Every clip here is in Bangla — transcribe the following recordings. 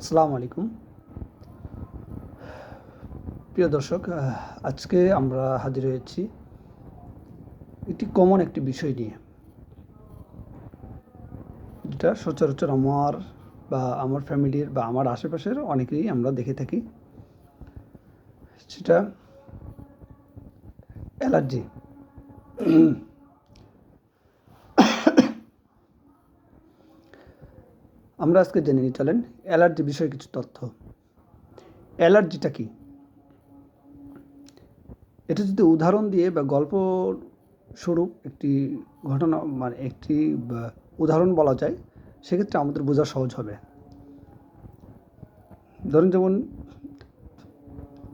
আসসালামু আলাইকুম। প্রিয় দর্শক আজকে আমরা হাজির হয়েছি একটি কমন একটি বিষয় নিয়ে। যেটা সচরাচর আমার বা আমার ফ্যামিলির বা আমার আশেপাশের অনেকেই আমরা দেখে থাকি। সেটা অ্যালার্জি। আমরা আজকে জেনে নিই, চলেন, অ্যালার্জি বিষয়ে কিছু তথ্য। অ্যালার্জিটা কি? এটা যদি উদাহরণ দিয়ে বা গল্প স্বরূপ একটি ঘটনা মানে একটি উদাহরণ বলা যায়, সেক্ষেত্রে আমাদের বোঝা সহজ হবে। ধরুন যেমন,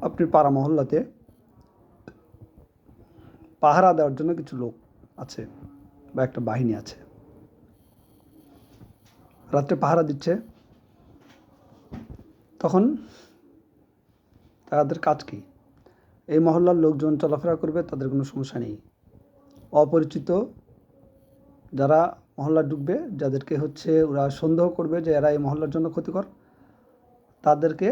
আপনি পাড়া মহল্লাতে পাহারা দেওয়ার জন্য কিছু লোক আছে বা একটা বাহিনী আছে। রাত্রে পাহারা দিচ্ছে। তখন তাদের কাজ কি? এই মহল্লার লোকজন চলাফেরা করবে, তাদের কোনো সমস্যা নেই। অপরিচিত যারা মহল্লা ঢুকবে, যাদেরকে হচ্ছে ওরা সন্দেহ করবে যে এরা এই মহল্লার জন্য ক্ষতিকর, তাদেরকে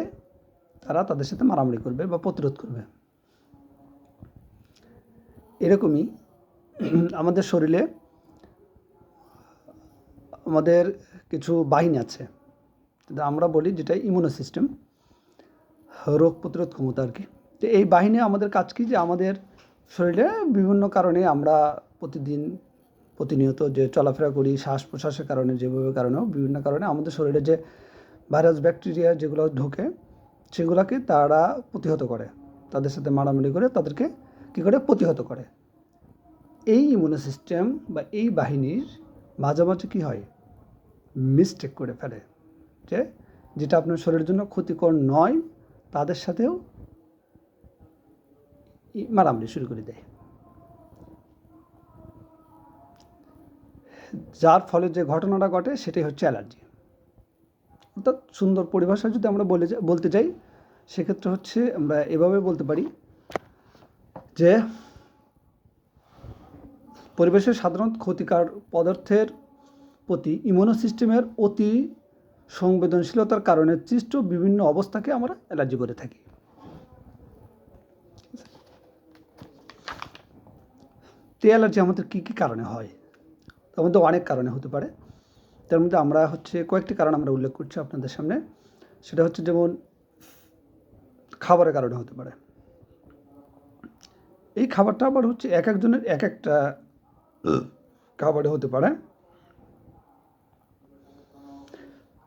তারা তাদের সাথে মারামারি করবে বা প্রতিরোধ করবে। এরকমই আমাদের শরীরে আমাদের কিছু বাহিনী আছে। আমরা বলি যেটা ইমিউনো সিস্টেম রোগ প্রতিরোধ ক্ষমতা আর কি। তো এই বাহিনী আমাদের কাজ কি যে আমাদের শরীরে বিভিন্ন কারণে আমরা প্রতিদিন প্রতিনিয়ত যে চলাফেরা করি শ্বাস প্রশ্বাসের কারণে, যেভাবে কারণেও বিভিন্ন কারণে আমাদের শরীরে যে ভাইরাস, ব্যাকটেরিয়া যেগুলো ঢোকে, সেগুলোকে তারা প্রতিহত করে। তাদের সাথে মারামারি করে তাদেরকে কী করে? প্রতিহত করে। এই ইমিউনো সিস্টেম বা এই বাহিনীর মাঝে মাঝে কী হয়? মিস্টেক করে ফেলে, যে যেটা আপনার শরীরের জন্য ক্ষতিকর নয়, তাদের সাথেও মারামারি শুরু করে দেয়। যার ফলে যে ঘটনাটা ঘটে সেটাই হচ্ছে অ্যালার্জি। অর্থাৎ সুন্দর পরিভাষা যদি আমরা বলে বলতে চাই সেক্ষেত্রে হচ্ছে আমরা এভাবে বলতে পারি যে পরিবেশের সাধারণত ক্ষতিকার পদার্থের প্রতি ইমিউনো সিস্টেমের অতি সংবেদনশীলতার কারণে সৃষ্ট বিভিন্ন অবস্থাকে আমরা অ্যালার্জি করে থাকি। তে অ্যালার্জি আমাদের কী কী কারণে হয়? তার মধ্যে অনেক কারণে হতে পারে। তার মধ্যে আমরা হচ্ছে কয়েকটি কারণ আমরা উল্লেখ করছি আপনাদের সামনে। সেটা হচ্ছে যেমন খাবারের কারণে হতে পারে। এই খাবারটা আবার হচ্ছে এক একজনের এক একটা খাবারে হতে পারে।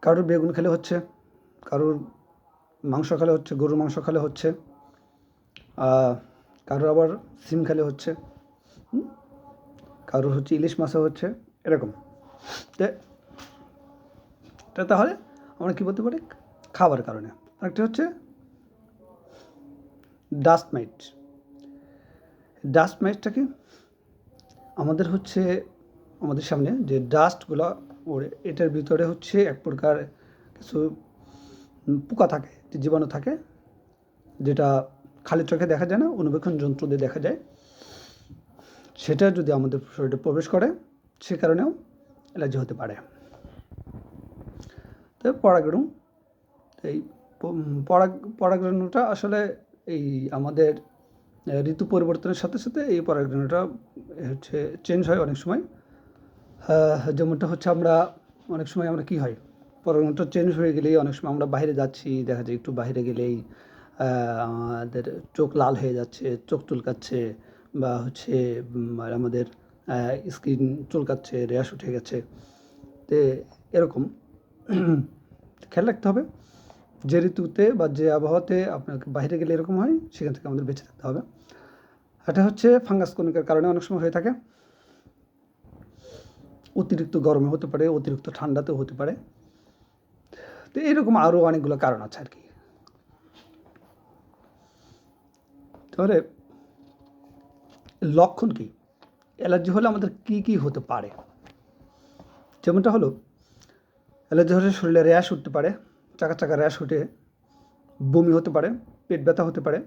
কারোর বেগুন খেলে হচ্ছে, কারোর মাংস খেলে হচ্ছে, গরুর মাংস খেলে হচ্ছে কারোর আবার সিম খেলে হচ্ছে কারোর হচ্ছে ইলিশ মাছও হচ্ছে, এরকম। তাহলে আমরা কী বলতে পারি? খাবার কারণে। আরেকটা হচ্ছে ডাস্ট মাইট ডাস্ট মাইটটা কি? আমাদের হচ্ছে, আমাদের সামনে যে ডাস্টগুলো ওড়ে এটার ভিতরে হচ্ছে এক প্রকার কিছু পোকা থাকে জীবাণু থাকে, যেটা খালি চোখে দেখা যায় না, অনুবেক্ষণ যন্ত্র দিয়ে দেখা যায়। সেটা যদি আমাদের শরীরে প্রবেশ করে, সে কারণেও অ্যালার্জি হতে পারে। তো পরাগরুম এই পরাগ, পরাগরেণুটা আসলে এই আমাদের ঋতু পরিবর্তনের সাথে সাথে এই পরাগরেণুটা হচ্ছে চেঞ্জ হয় অনেক সময়। যেমনটা হচ্ছে আমরা অনেক সময় আমরা কি হয় পরাগরেণুটা চেঞ্জ হয়ে গেলেই অনেক সময় আমরা বাইরে যাচ্ছি, দেখা যায় একটু বাইরে গেলেই আমাদের চোখ লাল হয়ে যাচ্ছে, চোখ চুলকাচ্ছে বা হচ্ছে আমাদের স্কিন চুলকাচ্ছে, র্যাশ উঠে গেছে। তে এরকম, খেয়াল রাখতে হবে, যে ঋতুতে বা যে আবহাওয়াতে আপনাকে বাইরে গেলে এরকম হয়, সেখান থেকে আমাদের বেঁচে থাকতে হবে। এটা হচ্ছে ফাঙ্গাস কণিকার কারণে অনেক সময় হয়ে থাকে। অতিরিক্ত গরমে হতে পারে, অতিরিক্ত ঠান্ডাতেও হতে পারে। তো এরকম আরও অনেকগুলো কারণ আছে আর কি। তাহলে লক্ষণ কি? অ্যালার্জি হলে আমাদের কি কি হতে পারে? যেমনটা হলো, অ্যালার্জি হলে শরীরে র্যাশ উঠতে পারে, চাকা চাকা র্যাশ উঠে বমি হতে পারে, পেট ব্যথা হতে পারে।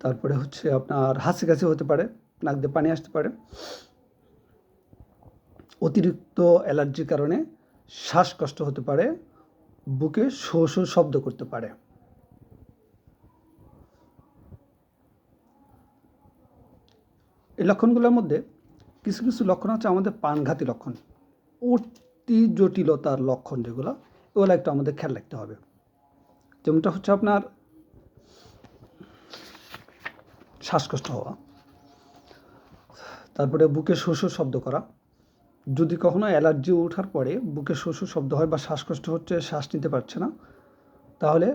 তারপরে হচ্ছে আপনার হাসি কাশি হতে পারে, নাক দিয়ে পানি আসতে পারে। অতিরিক্ত অ্যালার্জির কারণে শ্বাসকষ্ট হতে পারে, বুকে শো শো শব্দ করতে পারে। এই লক্ষণগুলোর মধ্যে কিছু কিছু লক্ষণ হচ্ছে আমাদের প্রাণঘাতী লক্ষণ, অতি জটিলতার লক্ষণ যেগুলো, এগুলো একটু আমাদের খেয়াল রাখতে হবে। যেমনটা হচ্ছে আপনার শ্বাসকষ্ট হওয়া, তারপরে বুকে শোষ শব্দ করা যদি কখনো অ্যালার্জি ওঠার পরে বুকে শোষ শব্দ হয় বা শ্বাসকষ্ট হচ্ছে, শ্বাস নিতে পারছে না, তাহলে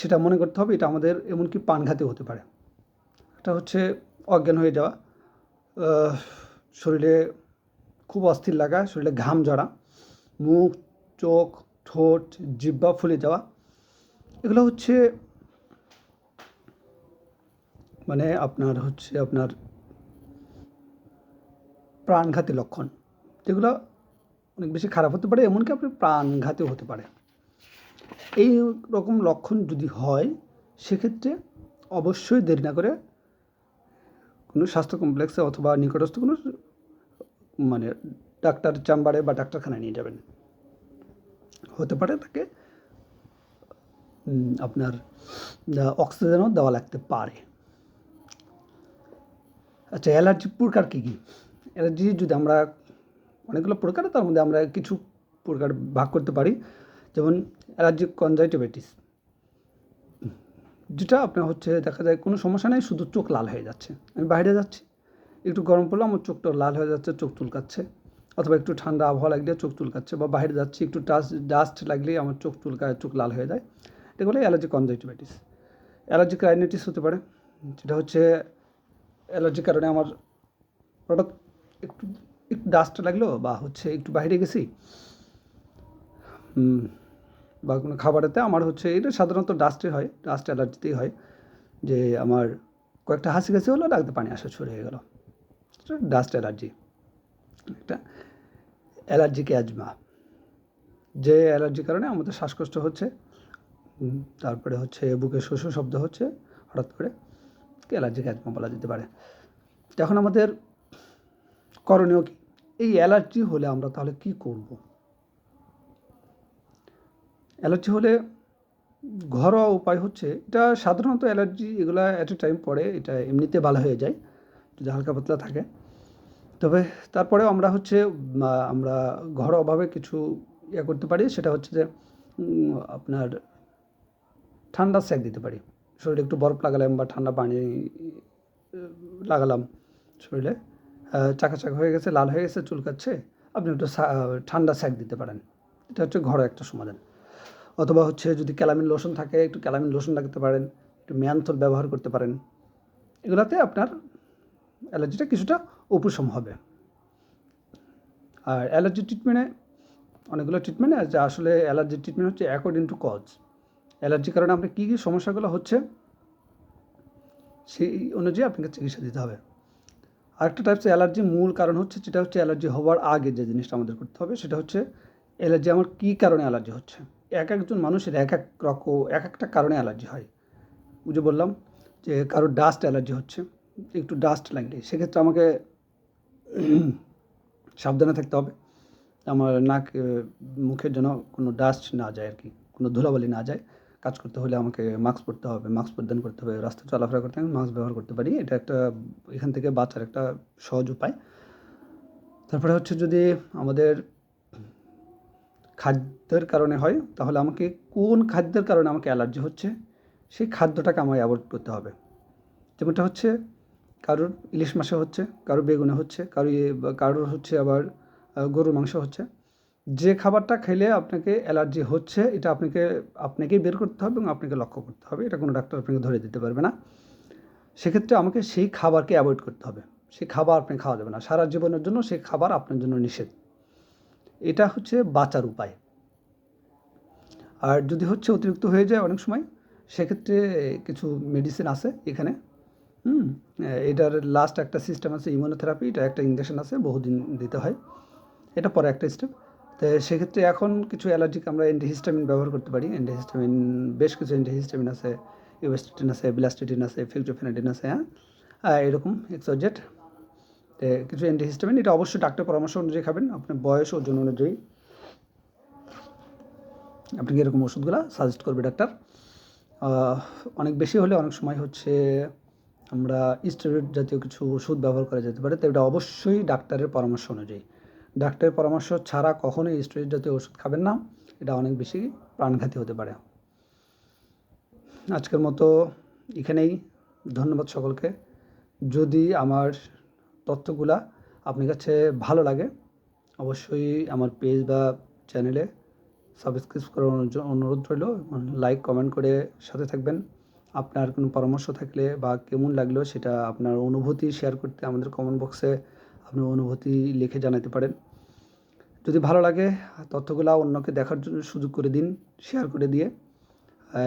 সেটা মনে করতে হবে এটা আমাদের এমনকি প্রাণঘাতী হতে পারে। এটা হচ্ছে অজ্ঞান হয়ে যাওয়া শরীরে খুব অস্থির লাগা, শরীরে ঘাম ঝরা, মুখ, চোখ, ঠোঁট জিব্বা ফুলে যাওয়া, এগুলো হচ্ছে মানে আপনার হচ্ছে আপনার প্রাণঘাতী লক্ষণ, যেগুলো অনেক বেশি খারাপ হতে পারে, এমনকি আপনি প্রাণঘাতীও হতে পারে। এই রকম লক্ষণ যদি হয়, সেক্ষেত্রে অবশ্যই দেরি না করে কোনো স্বাস্থ্য কমপ্লেক্সে অথবা নিকটস্থ কোনো মানে ডাক্তার চেম্বারে বা ডাক্তারখানায় নিয়ে যাবেন। হতে পারে তাকে আপনার অক্সিজেনও দেওয়া লাগতে পারে। আচ্ছা অ্যালার্জি প্রকার কী কী? অ্যালার্জি যদি আমরা অনেকগুলো প্রকার, তার মধ্যে আমরা কিছু প্রকার ভাগ করতে পারি। যেমন অ্যালার্জি কনজাইটিভাইটিস যেটা আপনার হচ্ছে দেখা যায় কোনো সমস্যা নেই, শুধু চোখ লাল হয়ে যাচ্ছে। আমি বাইরে যাচ্ছি, একটু গরম পড়লে, আমার চোখটা লাল হয়ে যাচ্ছে, চোখ চুলকাচ্ছে। অথবা একটু ঠান্ডা আবহাওয়া লাগলে চোখ চুলকাচ্ছে, বা বাইরে যাচ্ছি, একটু টাচ ডাস্ট লাগলেই আমার চোখ চুলকায়, চোখ লাল হয়ে যায়। এগুলো অ্যালার্জি কনজাইটিভাইটিস অ্যালার্জি রাইনাইটিস হতে পারে। যেটা হচ্ছে অ্যালার্জির কারণে আমার হঠাৎ একটু একটু ডাস্ট লাগল বা হচ্ছে একটু বাইরে গেছি। বা কোনো খাবারেতে আমার হচ্ছে এটা সাধারণত ডাস্টে হয় ডাস্ট অ্যালার্জিতেই হয়। যে আমার কয়েকটা হাসি কাশি হলো ডাকতে পানি আসা শুরু হয়ে গেল। ডাস্ট অ্যালার্জি একটা অ্যালার্জিক অ্যাজমা যে অ্যালার্জির কারণে আমাদের শ্বাসকষ্ট হচ্ছে। তারপরে হচ্ছে বুকে শোষ শব্দ হচ্ছে, হঠাৎ করে। অ্যালার্জিক অ্যাজমা বলা যেতে পারে। এখন আমাদের করণীয় কি? এই অ্যালার্জি হলে আমরা তাহলে কি করব? অ্যালার্জি হলে ঘরোয়া উপায় হচ্ছে, এটা সাধারণত অ্যালার্জি এগুলা অ্যাট এ টাইম পরে এটা এমনিতে ভালো হয়ে যায়, যদি হালকা পাতলা থাকে। তবে তারপরেও আমরা হচ্ছে আমরা ঘরোয়াভাবে কিছু ইয়ে করতে পারি, সেটা হচ্ছে যে আপনার ঠান্ডা সেক দিতে পারি। শরীরে একটু বরফ লাগালাম বা ঠান্ডা পানি লাগালাম শরীরে আহ, চাকা চাকা হয়ে গেছে লাল হয়ে গেছে চুলকাচ্ছে আপনি একটু ঠান্ডা সেক দিতে পারেন। এটা হচ্ছে ঘরোয়া একটা সমাধান। অথবা হচ্ছে যদি ক্যালামিন লোশন থাকে একটু ক্যালামিন লোশন লাগাতে পারেন একটু ম্যানথল ব্যবহার করতে পারেন। এগুলাতে আপনার অ্যালার্জিটা কিছুটা উপশম হবে। আর অ্যালার্জি ট্রিটমেন্টে অনেকগুলো ট্রিটমেন্ট আছে আসলে অ্যালার্জি ট্রিটমেন্ট হচ্ছে অ্যাকর্ডিং টু কজ অ্যালার্জির কারণে আপনার কী কী সমস্যাগুলো হচ্ছে সেই অনুযায়ী আপনাকে চিকিৎসা দিতে হবে। আরেকটা টাইপস অ্যালার্জির মূল কারণ হচ্ছে, যেটা হচ্ছে অ্যালার্জি হওয়ার আগে যে জিনিসটা আমাদের করতে হবে, সেটা হচ্ছে অ্যালার্জি আমার কী কারণে অ্যালার্জি হচ্ছে? এক একজন মানুষের এক এক রকম, এক একটা কারণে অ্যালার্জি হয়। বুঝে বললাম যে কারও ডাস্ট অ্যালার্জি হচ্ছে, একটু ডাস্ট লাগলে সেক্ষেত্রে আমাকে সাবধানে থাকতে হবে। আমার নাক মুখের যেন কোনো ডাস্ট না যায় আর কি, কোনো ধুলাবালি না যায়। কাজ করতে হলে আমাকে মাস্ক পরতে হবে, মাস্ক পরিধান করতে হবে রাস্তা চলাফেরা করতে আমি মাস্ক ব্যবহার করতে পারি। এটা একটা, এখান থেকে বাঁচার একটা সহজ উপায়। তারপরে হচ্ছে যদি আমাদের খাদ্যের কারণে হয়, তাহলে আমাকে কোন খাদ্যের কারণে আমাকে অ্যালার্জি হচ্ছে, সেই খাদ্যটাকে আমায় অ্যাভয়েড করতে হবে। যেমনটা হচ্ছে, কারোর ইলিশ মাছে হচ্ছে, কারোর বেগুনে হচ্ছে কারও ইয়ে- কারোর হচ্ছে আবার গরুর মাংস হচ্ছে। যে খাবারটা খেলে আপনাকে অ্যালার্জি হচ্ছে, এটা আপনাকে, আপনাকেই বের করতে হবে এবং আপনাকে লক্ষ্য করতে হবে। এটা কোনো ডাক্তার আপনাকে ধরে দিতে পারবে না। সেক্ষেত্রে আমাকে সেই খাবারকে অ্যাভয়েড করতে হবে। সেই খাবার আপনি খাওয়া যাবে না। সারা জীবনের জন্য সেই খাবার আপনার জন্য নিষেধ। এটা হচ্ছে বাঁচার উপায়। আর যদি হচ্ছে অতিরিক্ত হয়ে যায় অনেক সময়, সেক্ষেত্রে কিছু মেডিসিন আছে এখানে। হুম? এটার লাস্ট একটা সিস্টেম আছে ইমিউনোথেরাপি এটা একটা ইঞ্জেকশন আছে, বহুদিন দিতে হয়। এটা পরে একটা স্টেপ তো সেক্ষেত্রে এখন কিছু অ্যালার্জিক আমরা অ্যান্টিহিস্টামিন ব্যবহার করতে পারি। অ্যান্টিহিস্টামিন বেশ কিছু অ্যান্টিহিস্টামিন আছে ইউএসটিন আছে বিলাস্টিটিন আছে ফিলজোফেনাডিন আছে হ্যাঁ? এরকম এক্সোজেট কিছু অ্যান্টিহিস্টামিন এটা অবশ্যই ডাক্তার পরামর্শ অনুযায়ী খাবেন। আপনার বয়স ওজন অনুযায়ী। আপনাকে এরকম ওষুধগুলো সাজেস্ট করবে ডাক্তার? অনেক বেশি হলে অনেক সময় হচ্ছে আমরা স্টেরয়েড জাতীয় কিছু ওষুধ ব্যবহার করা যেতে পারে। তো এটা অবশ্যই ডাক্তারের পরামর্শ অনুযায়ী। ডাক্তারের পরামর্শ ছাড়া কখনোই স্টেরয়েড জাতীয় ওষুধ খাবেন না। এটা অনেক বেশি প্রাণঘাতী হতে পারে। আজকের মতো এখানেই। ধন্যবাদ সকলকে। যদি আমার তথ্যগুলা আপনার কাছে ভালো লাগে, অবশ্যই আমার পেজ বা চ্যানেলে সাবস্ক্রাইব করার অনুরোধ রইল লাইক কমেন্ট করে সাথে থাকবেন। আপনার কোনো পরামর্শ থাকলে বা কেমন লাগল সেটা আপনার অনুভূতি শেয়ার করতে আমাদের কমেন্ট বক্সে আপনার অনুভূতি লিখে জানাতে পারেন। যদি ভালো লাগে, তথ্যগুলো অন্যকে দেখার জন্য সুযোগ করে দিন শেয়ার করে দিয়ে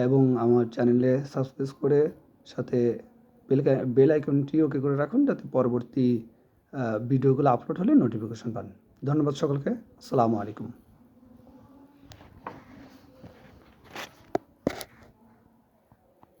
এবং আমার চ্যানেলে সাবস্ক্রাইব করে সাথে বেল বেল আইকনটি ওকে করে রাখুন, যাতে পরবর্তী ভিডিওগুলো আপলোড হলে নোটিফিকেশন পান। ধন্যবাদ সকলকে, আসসালামু আলাইকুম।